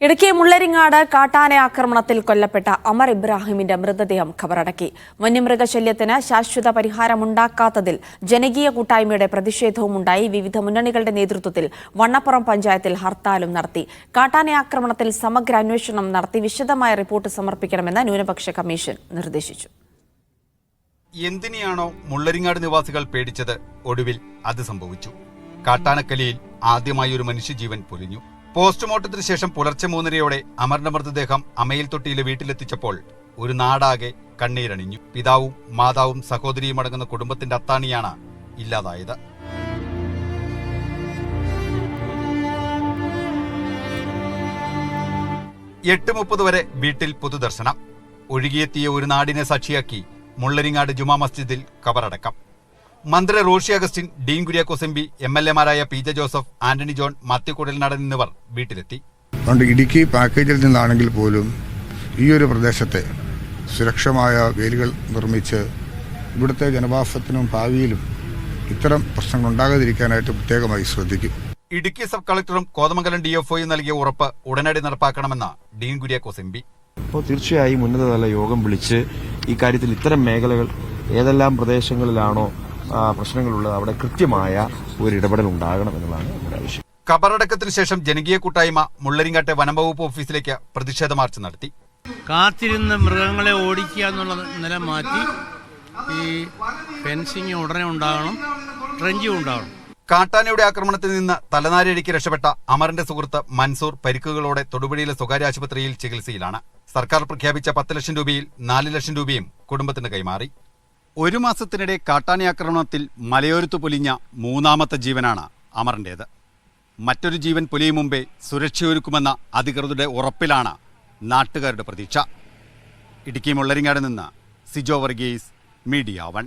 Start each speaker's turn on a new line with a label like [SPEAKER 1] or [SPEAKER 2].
[SPEAKER 1] ഇടുക്കി മുള്ളരിങ്ങാട് കാട്ടാന ആക്രമണത്തിൽ കൊല്ലപ്പെട്ട അമർ ഇബ്രാഹിമിന്റെ മൃതദേഹം ഖബറടക്കി വന്യമൃഗശല്യത്തിന് ശാശ്വത പരിഹാരമുണ്ടാക്കാത്തതിൽ ജനകീയ കൂട്ടായ്മയുടെ പ്രതിഷേധവും ഉണ്ടായി വിവിധ മുന്നണികളുടെ നേതൃത്വത്തിൽ വണ്ണപ്പുറം പഞ്ചായത്തിൽ ഹർത്താലും നടത്തി. കാട്ടാന ആക്രമണത്തിൽ സമഗ്ര അന്വേഷണം നടത്തി വിശദമായ റിപ്പോർട്ട് സമർപ്പിക്കണമെന്ന് ന്യൂനപക്ഷ കമ്മീഷൻ നിർദ്ദേശിച്ചു.
[SPEAKER 2] എന്തിനെയാണോ മുള്ളരിങ്ങാട് നിവാസികൾ പേടിച്ചത്? ഒടുവിൽ അത് സംഭവിച്ചു. കാട്ടാനക്കലിയിൽ ആദ്യമായി ഒരു മനുഷ്യജീവൻ പൊലിഞ്ഞു. പോസ്റ്റ്മോർട്ടത്തിന് ശേഷം പുലർച്ചെ മൂന്നരയോടെ അമറിന്റെ മൃതദേഹം അമയിൽ തൊട്ടിയിലെ വീട്ടിലെത്തിച്ചപ്പോൾ ഒരു നാടാകെ കണ്ണീരണിഞ്ഞു. പിതാവും മാതാവും സഹോദരിയും അടങ്ങുന്ന കുടുംബത്തിന്റെ അത്താണിയാണ് ഇല്ലാതായത്. എട്ട് മുപ്പത് വരെ വീട്ടിൽ പൊതുദർശനം. ഒഴുകിയെത്തിയ ഒരു നാടിനെ സാക്ഷിയാക്കി മുള്ളരിങ്ങാട് ജുമാ മസ്ജിദിൽ കബറടക്കം. മന്ത്രി Roshi Augustine Dean Kuriakose M P M L എമാരായ P J Joseph Antony John Mathew നടൻ എന്നിവർ വീട്ടിലെത്തി.
[SPEAKER 3] അതുകൊണ്ട് ഇടുക്കി പാക്കേജിൽ നിന്നാണെങ്കിൽ പോലും ഈ ഒരു പ്രദേശത്തെ സുരക്ഷമായ വേലികൾ നിർമ്മിച്ച് ഇവിടുത്തെ ജനവാസത്തിനും ഭാവിയിലും ഇത്തരം പ്രശ്നങ്ങൾ ഉണ്ടാകാതിരിക്കാനായിട്ട് പ്രത്യേകമായി ശ്രദ്ധിക്കും.
[SPEAKER 2] ഇടുക്കി സബ് കളക്ടറും കോതമംഗലം ഡിഎഫ്ഒയും നൽകിയ ഉറപ്പ് ഉടനടി നടപ്പാക്കണമെന്ന് ഡീൻ കുര്യാക്കോസ് എം പി
[SPEAKER 4] അപ്പോൾ തീർച്ചയായും ഉന്നതതല യോഗം വിളിച്ച് ഈ കാര്യത്തിൽ ഇത്തരം മേഖലകൾ ഏതെല്ലാം പ്രദേശങ്ങളിലാണോ പ്രശ്നങ്ങളുള്ളത് അവിടെ കൃത്യമായ ഒരു ഇടപെടൽ ഉണ്ടാകണം എന്നുള്ളതാണ് നമ്മുടെ ആവശ്യം.
[SPEAKER 2] കബറടക്കത്തിന് ശേഷം ജനകീയ കൂട്ടായ്മ മുള്ളരിങ്ങാട്ടെ വനംവകുപ്പ് ഓഫീസിലേക്ക് പ്രതിഷേധ മാർച്ച് നടത്തി.
[SPEAKER 5] കാത്തിരുന്ന് മൃഗങ്ങളെ ഓടിക്കുക എന്നുള്ള നില മാറ്റി ഈ ഫെൻസിങ് ഉടനെ ഉണ്ടാകണം ട്രെഞ്ചും ഉണ്ടാകണം.
[SPEAKER 2] കാട്ടാനയുടെ ആക്രമണത്തിൽ നിന്ന് തലനാരിഴയ്ക്ക് രക്ഷപ്പെട്ട അമറിന്റെ സുഹൃത്ത് മൻസൂർ പരിക്കുകളോടെ തൊടുപുഴയിലെ സ്വകാര്യ ആശുപത്രിയിൽ ചികിത്സയിലാണ്. സർക്കാർ പ്രഖ്യാപിച്ച പത്ത് ലക്ഷം രൂപയിൽ നാല് ലക്ഷം രൂപയും കുടുംബത്തിന് കൈമാറി. ഒരു മാസത്തിനിടെ കാട്ടാന ആക്രമണത്തിൽ മലയോരത്ത് പൊലിഞ്ഞ മൂന്നാമത്തെ ജീവനാണ് അമറിന്റേത് മറ്റൊരു ജീവൻ പൊലിയും മുമ്പേ സുരക്ഷയൊരുക്കുമെന്ന അധികൃതരുടെ ഉറപ്പിലാണ് നാട്ടുകാരുടെ പ്രതീക്ഷ. ഇടുക്കി മുള്ളരിങ്ങാട് നിന്ന് സിജോ വർഗീസ് മീഡിയ വൺ.